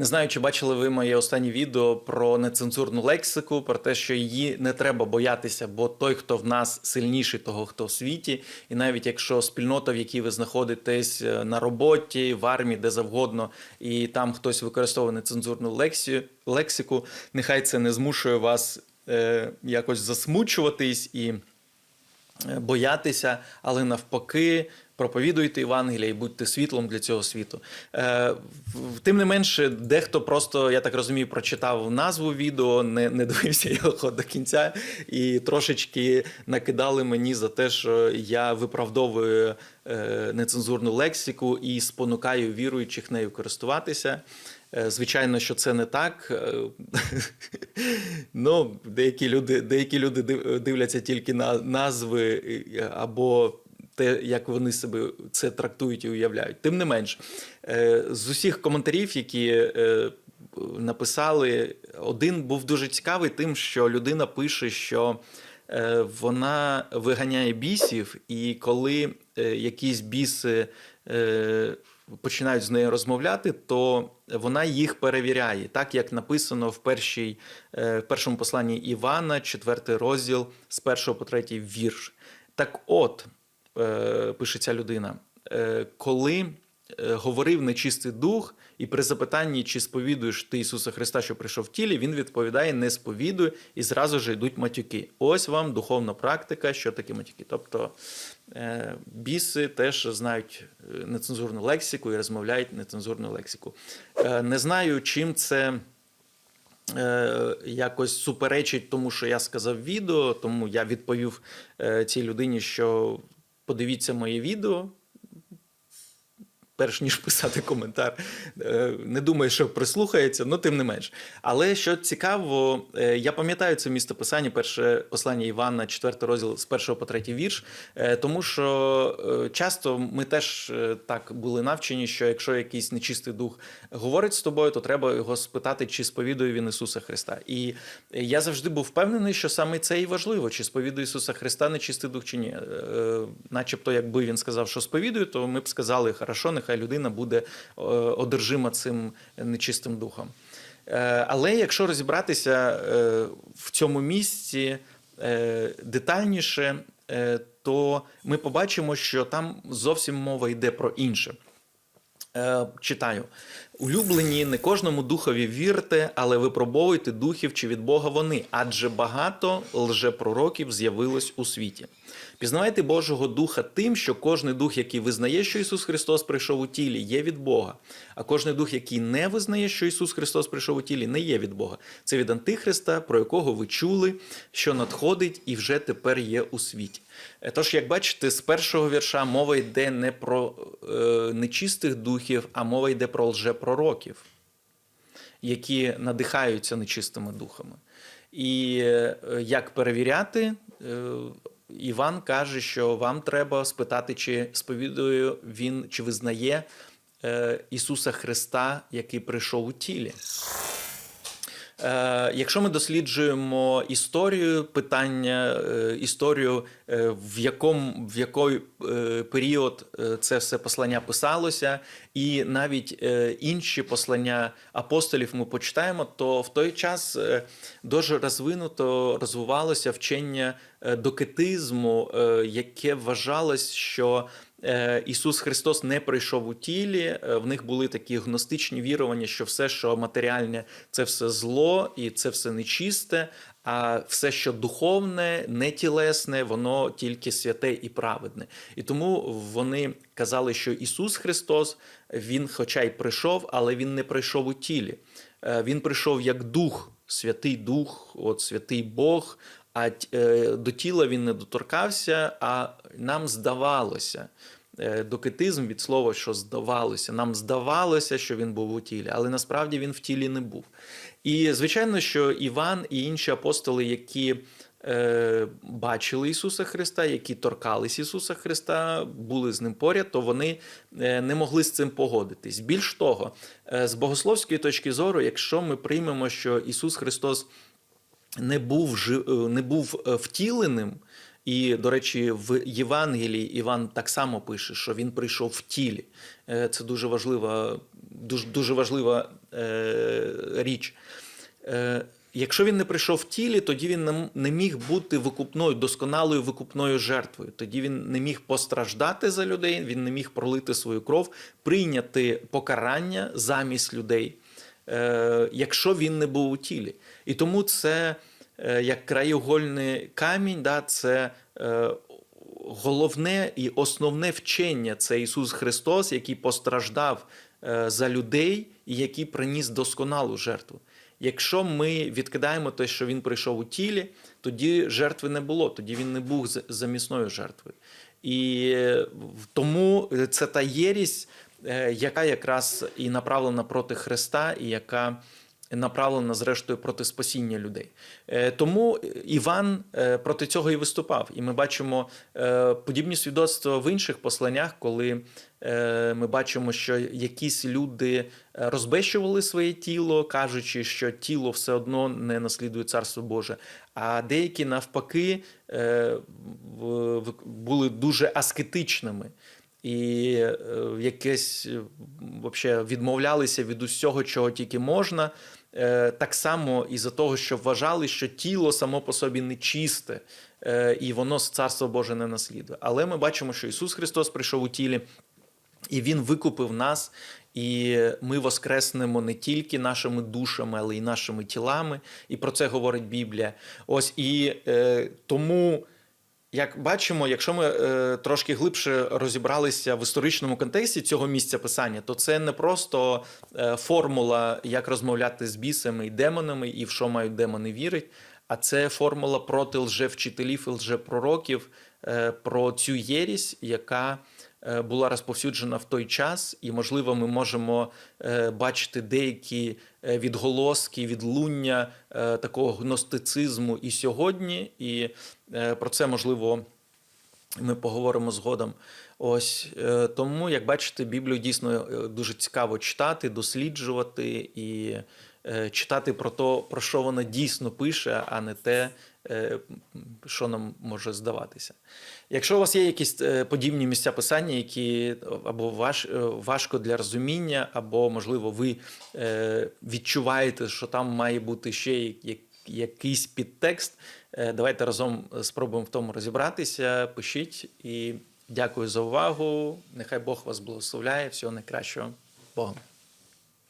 Не знаю, чи бачили ви моє останнє відео про нецензурну лексику, про те, що її не треба боятися, бо той, хто в нас сильніший, того, хто в світі, і навіть якщо спільнота, в якій ви знаходитесь е, на роботі, в армії, де завгодно, і там хтось використовує нецензурну лексію, лексику, нехай це не змушує вас е, якось засмучуватись і е, боятися, але навпаки. Проповідуйте Євангелія і будьте світлом для цього світу. Е, тим не менше, дехто просто, я так розумію, прочитав назву відео, не, не дивився його до кінця, і трошечки накидали мені за те, що я виправдовую е, нецензурну лексику і спонукаю віруючих нею користуватися. Е, Звичайно, що це не так. Е, Ну, деякі люди, деякі люди дивляться тільки на назви або те, як вони себе це трактують і уявляють. Тим не менш, е, з усіх коментарів, які е, написали, один був дуже цікавий, тим, що людина пише, що е, вона виганяє бісів, і коли якісь біси починають з нею розмовляти, то вона їх перевіряє, так як написано в, першій, в першому посланні Івана, четвертий розділ з першого по третій вірш. Так от, пише ця людина, е, коли е, говорив нечистий дух, і при запитанні, чи сповідуєш ти Ісуса Христа, що прийшов в тілі, він відповідає: не сповідую, і зразу ж йдуть матюки. Ось вам духовна практика, що таке матюки. Тобто е, біси теж знають е, нецензурну лексику і розмовляють нецензурну лексику. Е, Не знаю, чим це е, якось суперечить тому, що я сказав відео, тому я відповів е, цій людині, що подивіться моє відео. Перш ніж писати коментар, Е, не думаю, що прислухається, ну тим не менш. Але що цікаво, е, я пам'ятаю це місто писання, перше послання Івана, 4 розділ з 1 по 3 вірш, е, тому що часто ми теж так були навчені, що якщо якийсь нечистий дух говорить з тобою, то треба його спитати, чи сповідує він Ісуса Христа. І я завжди був впевнений, що саме це і важливо, чи сповідує Ісуса Христа нечистий дух чи ні. Начебто, якби він сказав, що сповідує, то ми б сказали, хорошо, нехай людина буде е, одержима цим нечистим духом. Е, Але якщо розібратися е, в цьому місці детальніше, то ми побачимо, що там зовсім мова йде про інше. Читаю. Улюблені, не кожному духові вірте, але випробовуйте духів, чи від Бога вони, адже багато лжепророків з'явилось у світі. Пізнавайте Божого Духа тим, що кожний дух, який визнає, що Ісус Христос прийшов у тілі, є від Бога. А кожний дух, який не визнає, що Ісус Христос прийшов у тілі, не є від Бога. Це від Антихриста, про якого ви чули, що надходить і вже тепер є у світі. Е, Тож, як бачите, з першого вірша мова йде не про е, нечистих духів, а мова йде про лжепророків, які надихаються нечистими духами. І е, як перевіряти, е, Іван каже, що вам треба спитати, чи сповідує він, чи визнає е, Ісуса Христа, який прийшов у тілі. Е, Якщо ми досліджуємо історію питання, е, історію, е, в якому в який період це все послання писалося, і навіть інші послання апостолів ми почитаємо, то в той час дуже розвинуто розвивалося вчення докетизму, е, яке вважалось, що е, Ісус Христос не прийшов у тілі. Е, В них були такі гностичні вірування, що все, що матеріальне, це все зло і це все нечисте. А все, що духовне, не тілесне, воно тільки святе і праведне. І тому вони казали, що Ісус Христос, Він, хоча й прийшов, але Він не прийшов у тілі. Е, Він прийшов як дух, святий дух, от святий Бог. А е, до тіла він не доторкався, а нам здавалося. Е, Докетизм від слова, що здавалося. Нам здавалося, що він був у тілі, але насправді він в тілі не був. І звичайно, що Іван і інші апостоли, які е, бачили Ісуса Христа, які торкались Ісуса Христа, були з ним поряд, то вони е, не могли з цим погодитись. Більш того, з богословської точки зору, якщо ми приймемо, що Ісус Христос не був е, не був е, втіленим. І, до речі, в Євангелії Іван так само пише, що він прийшов в тілі. Е, Це дуже важлива, дуже, дуже важлива е, річ. Е, Якщо він не прийшов в тілі, тоді він не міг бути викупною, досконалою викупною жертвою. Тоді він не міг постраждати за людей, він не міг пролити свою кров, прийняти покарання замість людей, якщо він не був у тілі. І тому це е, як краєугольний камінь, да, це е, головне і основне вчення це Ісус Христос, який постраждав е, за людей і який приніс досконалу жертву. Якщо ми відкидаємо те, що він прийшов у тілі, тоді жертви не було, тоді він не був замісною жертвою. І е, тому це та єрість, е, яка якраз і направлена проти Христа, і яка направлена зрештою проти спасіння людей. Е, Тому Іван е, проти цього і виступав. І ми бачимо е, подібні свідоцтва в інших посланнях, коли е, ми бачимо, що якісь люди е, розбещували своє тіло, кажучи, що тіло все одно не наслідує царство Боже. А деякі навпаки е, були дуже аскетичними і е, якесь е, вообще відмовлялися від усього, чого тільки можна. Е, Так само із-за того, що вважали, що тіло само по собі нечисте, і воно з царства Боже не наслідує. Але ми бачимо, що Ісус Христос прийшов у тілі, і Він викупив нас, і ми воскреснемо не тільки нашими душами, але й нашими тілами. І про це говорить Біблія. Ось і тому. Як бачимо, якщо ми е, трошки глибше розібралися в історичному контексті цього місця писання, то це не просто е, формула, як розмовляти з бісами і демонами, і в що мають демони вірить, а це формула проти лжевчителів і лжепророків е, про цю єрість, яка була розповсюджена в той час, і можливо, ми можемо е, бачити деякі е, відголоски, відлуння е, такого гностицизму і сьогодні. І е, про це можливо ми поговоримо згодом. Ось е, тому, як бачите, Біблію дійсно е, дуже цікаво читати, досліджувати і е, читати про те, про що вона дійсно пише, а не те, що нам може здаватися. Якщо у вас є якісь подібні місця писання, які або важ, важко для розуміння, або, можливо, ви відчуваєте, що там має бути ще якийсь підтекст, давайте разом спробуємо в тому розібратися. Пишіть і дякую за увагу. Нехай Бог вас благословляє. Всього найкращого. Богом.